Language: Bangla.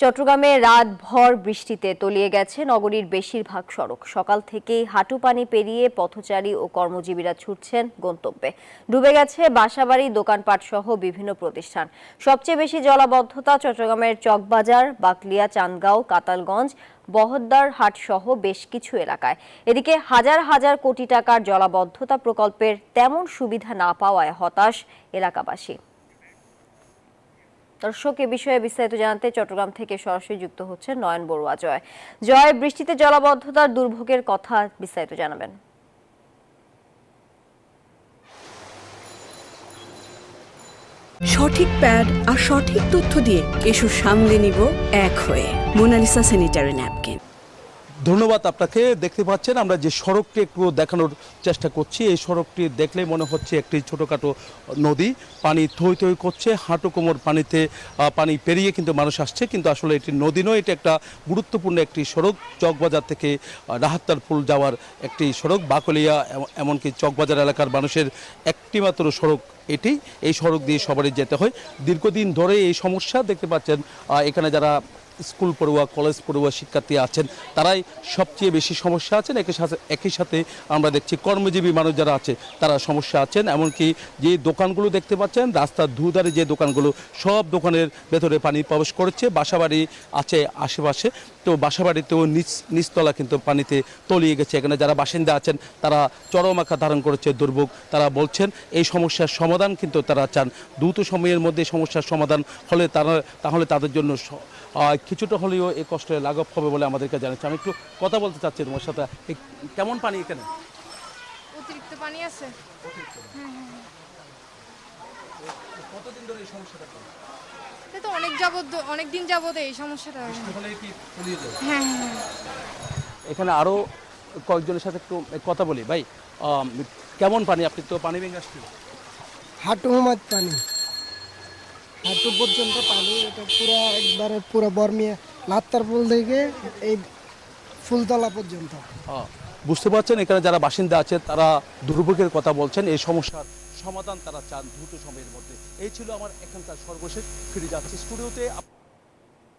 চট্টগ্রামে রাতভর বৃষ্টিতে তলিয়ে গেছে নগরীর বেশিরভাগ সড়ক। সকাল থেকেই হাঁটু পানি পেরিয়ে পথচারী ও কর্মজীবীরা ছুটছেন গন্তব্যে। ডুবে গেছে বাসাবাড়ি দোকানপাট সহ বিভিন্ন প্রতিষ্ঠান। সবচেয়ে বেশি জলাবদ্ধতা চট্টগ্রামের চকবাজার, বাকলিয়া, চান্দগাঁও, কাতালগঞ্জ, বহদ্দার হাট সহ বেশ কিছু এলাকায়। এদিকে হাজার হাজার কোটি টাকার জলাবদ্ধতা প্রকল্পের তেমন সুবিধা না পাওয়ায় হতাশ এলাকাবাসী। দর্শক এ বিষয়ে বিস্তারিত জানাতে চট্টগ্রাম থেকে সরাসরি যুক্ত হচ্ছে নয়ন বড়ুয়া জয়। জয় বৃষ্টিতে জলাবদ্ধতার দুর্ভোগের কথা বিস্তারিত জানাবেন। সঠিক প্যাড আর সঠিক তথ্য দিয়ে এসো সামলে নিব এক হয়ে। Monalisa sanitary napkin. ধন্যবাদ আপনাকে। দেখতে পাচ্ছেন, আমরা যে সড়কটি একটু দেখানোর চেষ্টা করছি, এই সড়কটি দেখলে মনে হচ্ছে একটি ছোটোখাটো নদী। পানি থই থই করছে, হাঁটু কোমর পানিতে পানি পেরিয়ে কিন্তু মানুষ আসছে, কিন্তু আসলে এটি নদী নয়, এটি একটা গুরুত্বপূর্ণ একটি সড়ক। চকবাজার থেকে রাহাত্তারপুল যাওয়ার একটি সড়ক, বাকলিয়া এমনকি চকবাজার এলাকার মানুষের একটি মাত্র সড়ক এটি। এই সড়ক দিয়ে সবারই যেতে হয়। দীর্ঘদিন ধরে এই সমস্যা, দেখতে পাচ্ছেন এখানে যারা স্কুল পড়ুয়া, কলেজ পড়ুয়া শিক্ষার্থী আছেন, তারাই সবচেয়ে বেশি সমস্যা আছেন। একই সাথে একই সাথে আমরা দেখছি কর্মজীবী মানুষ যারা আছে, তারা সমস্যা আছেন। এমনকি যে দোকানগুলো দেখতে পাচ্ছেন, রাস্তার দুধারে যে দোকানগুলো, সব দোকানের ভেতরে পানি প্রবেশ করেছে। বাসাবাড়ি আছে আশেপাশে, তো বাসাবাড়িতেও নিচ, নিচতলা কিন্তু পানিতে তলিয়ে গেছে। এখানে যারা বাসিন্দা আছেন, তারা চরম আকার ধারণ করেছে, দুর্ভোগ তারা বলছেন। এই সমস্যার সমাধান কিন্তু তারা চান। দ্রুত সময়ের মধ্যে সমস্যার সমাধান হলে তারা, তাহলে তাদের জন্য কিছুটা হলেও এই কষ্টের লাঘব হবে বলে আমাদেরকে জানাচ্ছে। আমি একটু কথা বলতে চাচ্ছি তোমার সাথে। কেমন পানি এখানে? অতিরিক্ত পানি আছে। কতদিন ধরে এই সমস্যাটা তো অনেক যাবত অনেক দিন যাবত এই সমস্যাটা। হ্যাঁ হ্যাঁ এখানে আরও কয়েকজনের সাথে একটু কথা বলি। ভাই কেমন পানি? আপনি তো পানি ভেঙে আসছেন হাঁটু মাছ পানি। হাঁটু পর্যন্ত পানি এটা পুরো একবারে পুরো বর্মিয়া লাত্তার পুল থেকে এই ফুলতলা পর্যন্ত। বুঝতে পারছেন, এখানে যারা বাসিন্দা আছে, তারা দুর্ভোগের কথা বলছেন, এই সমস্যার সমাধান তারা চান দ্রুত সময়ের মধ্যে। এই ছিল আমার এখানকার সর্বশেষ, ফিরে যাচ্ছি স্টুডিওতে।